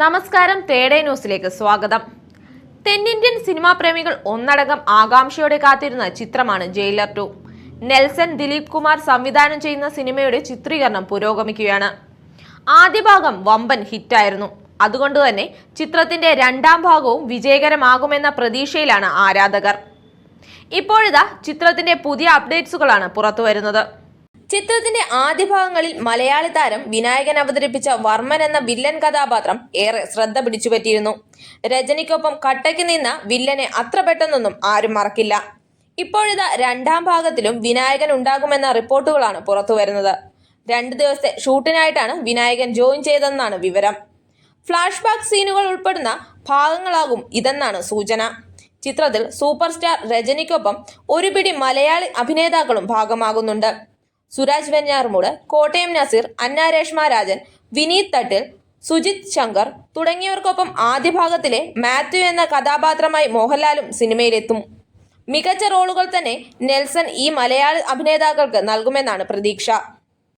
നമസ്കാരം തേടേ ന്യൂസിലേക്ക് സ്വാഗതം. തെന്നിന്ത്യൻ സിനിമാ പ്രേമികൾ ഒന്നടങ്കം ആകാംക്ഷയോടെ കാത്തിരുന്ന ചിത്രമാണ് Jailer two. Nelson Dilip Kumar സംവിധാനം ചെയ്യുന്ന സിനിമയുടെ ചിത്രീകരണം പുരോഗമിക്കുകയാണ്. ആദ്യ ഭാഗം വമ്പൻ ഹിറ്റായിരുന്നു. അതുകൊണ്ട് തന്നെ ചിത്രത്തിന്റെ രണ്ടാം ഭാഗവും വിജയകരമാകുമെന്ന പ്രതീക്ഷയിലാണ് ആരാധകർ. ഇപ്പോഴിതാ ചിത്രത്തിന്റെ പുതിയ അപ്ഡേറ്റ്സുകളാണ് പുറത്തുവരുന്നത്. ചിത്രത്തിന്റെ ആദ്യ ഭാഗങ്ങളിൽ മലയാളി താരം വിനായകൻ അവതരിപ്പിച്ച വർമ്മൻ എന്ന വില്ലൻ കഥാപാത്രം ഏറെ ശ്രദ്ധ പിടിച്ചുപറ്റിയിരുന്നു. രജനിക്കൊപ്പം കട്ടയ്ക്ക് നിന്ന വില്ലനെ അത്ര പെട്ടെന്നൊന്നും ആരും മറക്കില്ല. ഇപ്പോഴിതാ രണ്ടാം ഭാഗത്തിലും വിനായകൻ ഉണ്ടാകുമെന്ന റിപ്പോർട്ടുകളാണ് പുറത്തുവരുന്നത് രണ്ട് ദിവസത്തെ ഷൂട്ടിനായിട്ടാണ് വിനായകൻ ജോയിൻ ചെയ്തതെന്നാണ് വിവരം. ഫ്ലാഷ് ബാക്ക് സീനുകൾ ഉൾപ്പെടുന്ന ഭാഗങ്ങളാകും ഇതെന്നാണ് സൂചന. ചിത്രത്തിൽ സൂപ്പർ സ്റ്റാർ രജനിക്കൊപ്പം ഒരുപിടി മലയാളി അഭിനേതാക്കളും ഭാഗമാകുന്നുണ്ട്. സുരാജ് വെഞ്ഞാറുമൂട് കോട്ടയം നസീർ അന്ന രേഷ്മ രാജൻ വിനീത് തട്ടിൽ സുജിത് ശങ്കർ തുടങ്ങിയവർക്കൊപ്പം ആദ്യ ഭാഗത്തിലെ മാത്യു എന്ന കഥാപാത്രമായി മോഹൻലാലും സിനിമയിലെത്തും. മികച്ച റോളുകൾ തന്നെ നെൽസൺ ഈ മലയാളി അഭിനേതാക്കൾക്ക് നൽകുമെന്നാണ് പ്രതീക്ഷ.